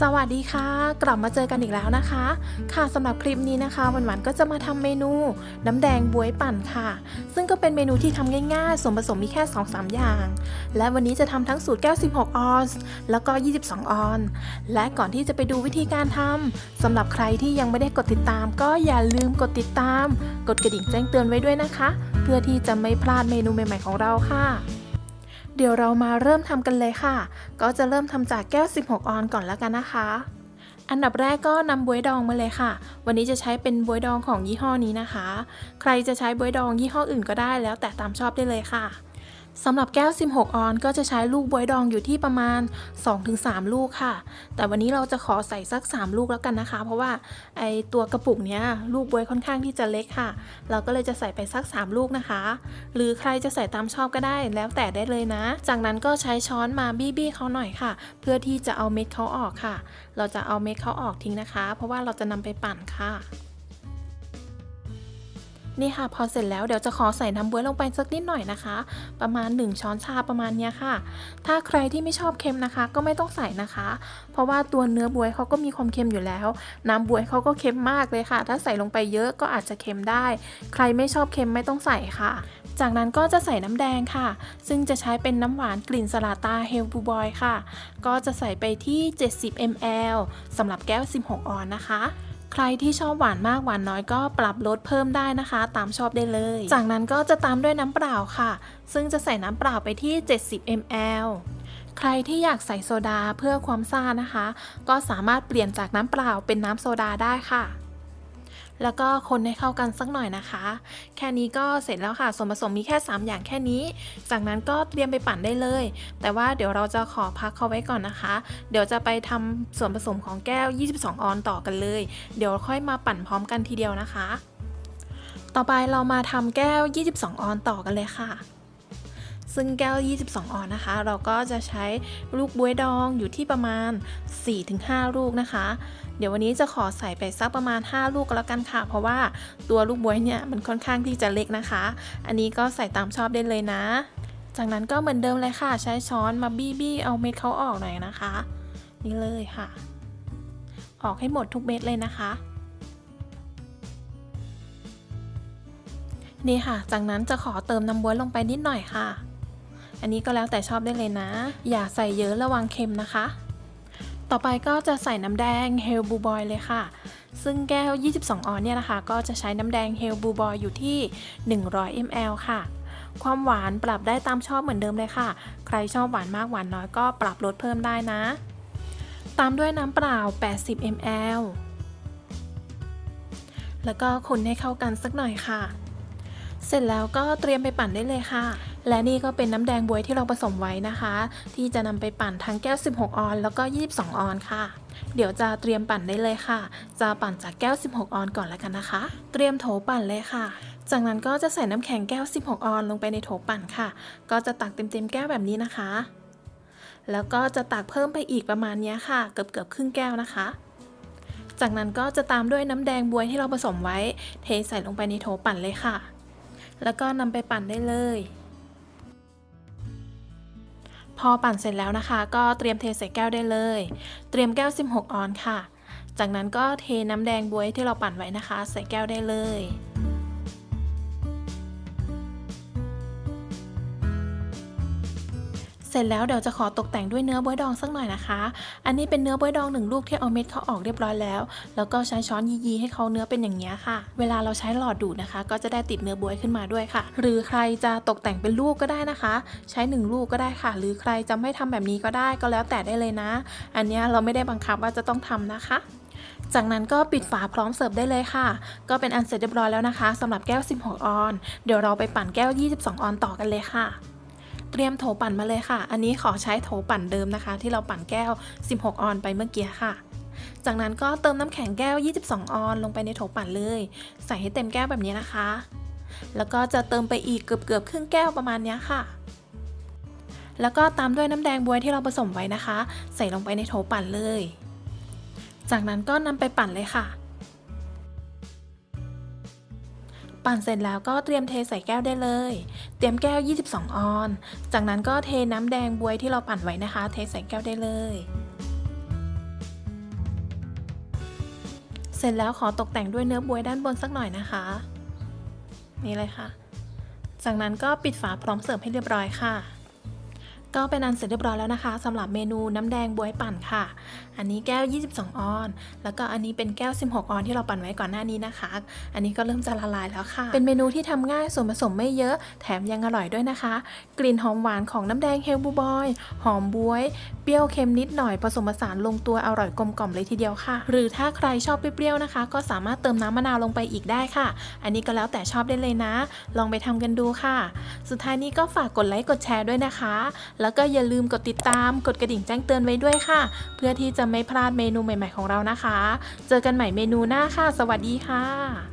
สวัสดีค่ะ กลับมาเจอกันอีกแล้วนะคะ ค่ะสำหรับคลิปนี้นะคะวันหวานก็จะมาทำเมนู น้ำแดงบวยปั่นค่ะ ซึ่งก็เป็นเมนูที่ทำง่ายๆ ส่วนผสมมีแค่ 2-3 อย่าง และวันนี้จะทำทั้งสูตร96ออนซ์แล้วก็ 22 ออนซ์และก่อนที่จะไปดูวิธีการทำสำหรับใครที่ยังไม่ได้กดติดตาม ก็อย่าลืมกดติดตาม กดกระดิ่งแจ้งเตือนไว้ด้วยนะคะ เพื่อที่จะไม่พลาดเมนูใหม่ๆของเราค่ะ เดี๋ยวเรามาเริ่มทำกันเลยค่ะ ก็จะเริ่มทำจากแก้ว 16 ออนก่อนแล้วกันนะคะ อันดับแรกก็นำบวยดองมาเลยค่ะ วันนี้จะใช้เป็นบวยดองของยี่ห้อนี้นะคะ ใครจะใช้บวยดองยี่ห้ออื่นก็ได้แล้วแต่ตามชอบได้เลยค่ะ สำหรับแก้ว 16 ออนก็จะใช้ลูกบวยดองอยู่ที่ประมาณ 2-3 ลูกค่ะ แต่วันนี้เราจะขอใส่สัก 3 ลูกแล้วกันนะคะ เพราะว่าไอตัวกระปุกเนี้ยลูกบวยค่อนข้างที่จะเล็กค่ะ เราก็เลยจะใส่ไปสัก 3 ลูกนะคะ หรือใครจะใส่ตามชอบก็ได้แล้วแต่ได้เลยนะ จากนั้นก็ใช้ช้อนมาบี้บี้เขาหน่อยค่ะ เพื่อที่จะเอาเม็ดเขาออกค่ะ เราจะเอาเม็ดเขาออกทิ้งนะคะ เพราะว่าเราจะนำไปปั่นค่ะ นี่ค่ะพอเสร็จแล้วเดี๋ยวจะขอใส่น้ำบ๊วยลงไปสักนิดหน่อยนะคะ ประมาณ 1 ช้อนชาประมาณนี้ค่ะ ถ้าใครที่ไม่ชอบเค็มนะคะ ก็ไม่ต้องใส่นะคะ เพราะว่าตัวเนื้อบวยเขาก็มีความเค็มอยู่แล้ว น้ำบวยเขาก็เค็มมากเลยค่ะ ถ้าใส่ลงไปเยอะก็อาจจะเค็มได้ ใครไม่ชอบเค็มไม่ต้องใส่ค่ะ จากนั้นก็จะใส่น้ำแดงค่ะ ซึ่งจะใช้เป็นน้ำหวานกลิ่นสลาตาเฮลบูบอยค่ะ ก็จะใส่ไปที่ 70 ml สำหรับแก้ว 16 ออนนะคะ ใครที่ชอบหวานมากหวานน้อยก็ปรับลดเพิ่มได้นะคะ ตามชอบได้เลย จากนั้นก็จะตามด้วยน้ำเปล่าค่ะ ซึ่งจะใส่น้ำเปล่าไปที่ 70 ml ใครที่อยากใส่โซดาเพื่อความซ่านะคะ ก็สามารถเปลี่ยนจากน้ำเปล่าเป็นน้ำโซดาได้ค่ะ แล้วก็คนให้เข้ากันสักหน่อยนะคะ แค่นี้ก็เสร็จแล้วค่ะส่วนผสมมีแค่ 3 อย่างแค่นี้ จากนั้นก็เตรียมไปปั่นได้เลย แต่ว่าเดี๋ยวเราจะขอพักเขาไว้ก่อนนะคะ เดี๋ยวจะไปทำส่วนผสมของแก้ว 22 ออนต่อกันเลย เดี๋ยวค่อยมาปั่นพร้อมกันทีเดียวนะคะ ต่อไปเรามาทำแก้ว 22 ออนต่อกันเลยค่ะ ซึ่งแก้ว 22 ออนนะคะ เราก็จะใช้ลูกบวยดองอยู่ที่ประมาณ 4-5 ลูกนะคะ เดี๋ยววันนี้จะขอใส่ไปสักประมาณ 5 ลูกก็แล้วกันค่ะ เพราะว่าตัวลูกบวยเนี่ยมันค่อนข้างที่จะเล็กนะคะ อันนี้ก็ใส่ตามชอบได้เลยนะ จากนั้นก็เหมือนเดิมเลยค่ะ ใช้ช้อนมาบี้บี้เอาเม็ดเขาออกหน่อยนะคะ นี่เลยค่ะ ออกให้หมดทุกเม็ดเลยนะคะนี่ค่ะ จากนั้นจะขอเติมน้ำบ๊วยลงไปนิดหน่อยค่ะ อันนี้ก็แล้วแต่ชอบได้เลยนะ อย่าใส่เยอะระวังเค็มนะคะ ต่อไปก็จะใส่น้ำแดงเฮลบูบอยเลยค่ะ ซึ่งแก้ว 22 ออนเนี่ยนะคะ ก็จะใช้น้ำแดงเฮลบูบอยอยู่ที่ 100 ml ค่ะ ความหวานปรับได้ตามชอบเหมือนเดิมเลยค่ะ ใครชอบหวานมากหวานน้อยก็ปรับลดเพิ่มได้นะ ตามด้วยน้ำเปล่า 80 ml แล้วก็คนให้เข้ากันสักหน่อยค่ะ เสร็จแล้วก็เตรียมไปปั่นได้เลยค่ะ และนี่ก็เป็นน้ำแดงบวยที่เราผสมไว้นะคะ ที่จะนำไปปั่นทั้งแก้ว 16 ออน แล้วก็ 22 ออนค่ะ เดี๋ยวจะเตรียมปั่นได้เลยค่ะ จะปั่นจากแก้ว 16 ออนก่อนแล้วกันนะคะ เตรียมโถปั่นเลยค่ะ จากนั้นก็จะใส่น้ำแข็งแก้ว 16 ออนลงไปในโถปั่นค่ะ ก็จะตักเต็มๆแก้วแบบนี้นะคะ แล้วก็จะตักเพิ่มไปอีกประมาณนี้ค่ะ เกือบเกือบๆครึ่งแก้วนะคะจากนั้นก็จะตามด้วยน้ำแดงบวยที่เราผสมไว้ เทใส่ลงไปในโถปั่นเลยค่ะ แล้วก็นำไปปั่นได้เลย พอปั่นเสร็จแล้วนะคะ ก็เตรียมเทใส่แก้วได้เลย เตรียมแก้ว 16 ออนค่ะ จากนั้นก็เทน้ำแดงบวยที่เราปั่นไว้นะคะ ใส่แก้วได้เลย ร็จแล้วเดี๋ยวจะขอตกแต่งด้วยเนื้อบวยดองสักหน่อยนะคะ อันนี้เป็นเนื้อบวยดองหนึ่งลูกที่เอาเม็ดเขาออกเรียบร้อยแล้ว แล้วก็ใช้ช้อนยีๆให้เขาเนื้อเป็นอย่างนี้ค่ะ เวลาเราใช้หลอดดูดนะคะ ก็จะได้ติดเนื้อบวยขึ้นมาด้วยค่ะ หรือใครจะตกแต่งเป็นลูกก็ได้นะคะ ใช้หนึ่งลูกก็ได้ค่ะ หรือใครจะไม่ทำแบบนี้ก็ได้ก็แล้วแต่ได้เลยนะ อันนี้เราไม่ได้บังคับว่าจะต้องทำนะคะจากนั้นก็ปิดฝาพร้อมเสิร์ฟได้เลยค่ะ ก็เป็นอันเสร็จเรียบร้อยแล้วนะคะสำหรับแก้ว 16 ออน เดี๋ยวเราไปปั่นแก้ว 22 ออนต่อกันเลยค่ะ เตรียมโถปั่นมาเลยค่ะ อันนี้ขอใช้โถปั่นเดิมนะคะ ที่เราปั่นแก้ว 16 ออนไปเมื่อกี้ค่ะ จากนั้นก็เติมน้ำแข็งแก้ว 22 ออนลงไปในโถปั่นเลย ใส่ให้เต็มแก้วแบบนี้นะคะ แล้วก็จะเติมไปอีกเกือบเกือบครึ่งแก้วประมาณนี้ค่ะ แล้วก็ตามด้วยน้ำแดงบวยที่เราผสมไว้นะคะ ใส่ลงไปในโถปั่นเลย จากนั้นก็นำไปปั่นเลยค่ะ ปั่นเสร็จแล้วก็เตรียมเทใส่แก้วได้เลย เตรียมแก้ว 22 ออน จากนั้นก็เทน้ำแดงบวยที่เราปั่นไว้นะคะ เทใส่แก้วได้เลย เสร็จแล้วขอตกแต่งด้วยเนื้อบวยด้านบนสักหน่อยนะคะ นี่เลยค่ะ จากนั้นก็ปิดฝาพร้อมเสิร์ฟให้เรียบร้อยค่ะ ก็เป็นอันเสร็จเรียบร้อยแล้วนะคะสำหรับเมนูน้ำแดงบวยปั่นค่ะ อันนี้แก้ว 22 ออน แล้วก็อันนี้เป็นแก้ว 16 ออนที่เราปั่นไว้ก่อนหน้านี้นะคะ อันนี้ก็เริ่มจะละลายแล้วค่ะ เป็นเมนูที่ทำง่ายส่วนผสมไม่เยอะ แถมยังอร่อยด้วยนะคะ กลิ่นหอมหวานของน้ำแดงเฮลบูบอย หอมบวย เปรี้ยวเค็มนิดหน่อยผสมผสานลงตัวอร่อยกลมกล่อมเลยทีเดียวค่ะ หรือถ้าใครชอบเปรี้ยวๆนะคะ ก็สามารถเติมน้ำมะนาวลงไปอีกได้ค่ะ อันนี้ก็แล้วแต่ชอบได้เลยนะ ลองไปทำกันดูค่ะ สุดท้ายนี้ก็ฝากกดไลค์กดแชร์ด้วยนะคะแล้วก็อย่าลืมกดติดตาม กดกระดิ่งแจ้งเตือนไว้ด้วยค่ะ เพื่อที่จะไม่พลาดเมนูใหม่ ๆของเรานะคะ เจอกันใหม่เมนูหน้าค่ะ สวัสดีค่ะ